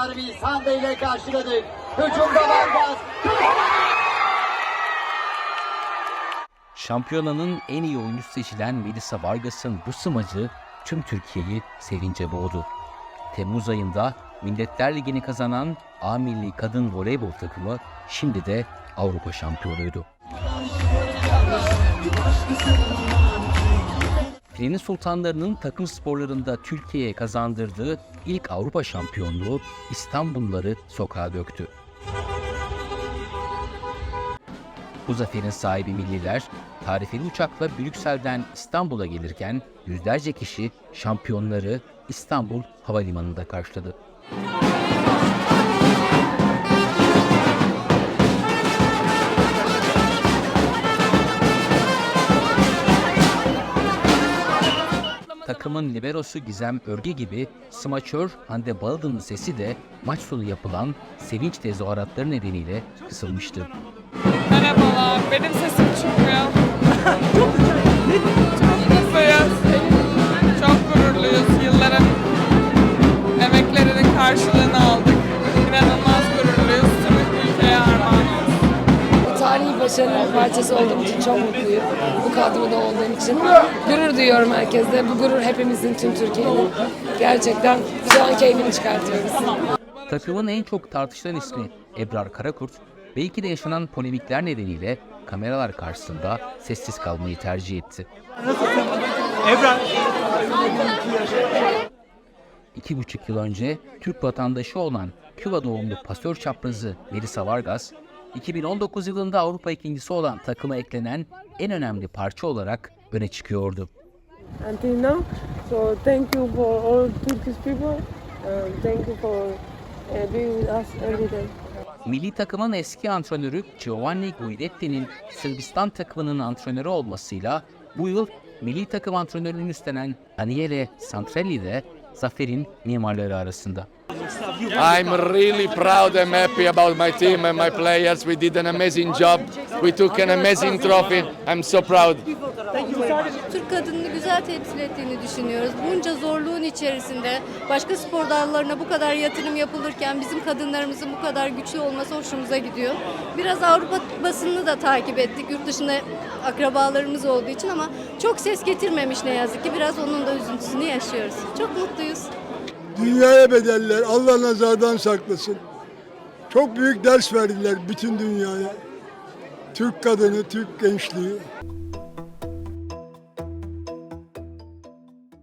servis Hande ile karşıladık. Hücumda Vargas. Şampiyonanın en iyi oyuncusu seçilen Melisa Vargas'ın bu smacı tüm Türkiye'yi sevince boğdu. Temmuz ayında Milletler Ligi'ni kazanan A Milli Kadın Voleybol takımı şimdi de Avrupa şampiyonuydu. Filenin Sultanları'nın takım sporlarında Türkiye'ye kazandırdığı ilk Avrupa şampiyonluğu İstanbulluları sokağa döktü. Bu zaferin sahibi milliler tarifeli uçakla Brüksel'den İstanbul'a gelirken yüzlerce kişi şampiyonları İstanbul Havalimanı'nda karşıladı. Takımın liberosu Gizem Örge gibi smaçör Hande Balıdın'ın sesi de maç sonu yapılan sevinç tezahüratları nedeniyle kısılmıştı. Merhabalar, benim sesim başarının parçası olduğum için çok mutluyum. Bu kadroda olduğum için gurur duyuyorum herkeste. Bu gurur hepimizin, tüm Türkiye'nin. Gerçekten şu an keyfini çıkartıyoruz. Takımın en çok tartışılan ismi Ebrar Karakurt, belki de yaşanan polemikler nedeniyle kameralar karşısında sessiz kalmayı tercih etti. İki buçuk yıl önce Türk vatandaşı olan Küba doğumlu pasör çaprazı Melisa Vargas, 2019 yılında Avrupa ikincisi olan takıma eklenen en önemli parça olarak öne çıkıyordu. until now. So thank you for all Turkish people. Um, thank you for uh, being with us every day. Milli takımın eski antrenörü Giovanni Guidetti'nin Sırbistan takımının antrenörü olmasıyla bu yıl milli takım antrenörlüğünü üstlenen Daniele Santrelli de zaferin mimarları arasında. I'm really proud and happy about my team and my players. We did an amazing job. We took an amazing trophy. I'm so proud. Türk kadınını güzel temsil ettiğini düşünüyoruz. Bunca zorluğun içerisinde başka spor dallarına bu kadar yatırım yapılırken bizim kadınlarımızın bu kadar güçlü olması hoşumuza gidiyor. Biraz Avrupa basınını da takip ettik. Yurt dışında akrabalarımız olduğu için ama çok ses getirmemiş ne yazık ki. Biraz onun da üzüntüsünü yaşıyoruz. Çok mutluyuz. Dünyaya bedeller. Allah nazardan saklasın. Çok büyük ders verdiler bütün dünyaya. Türk kadını, Türk gençliği.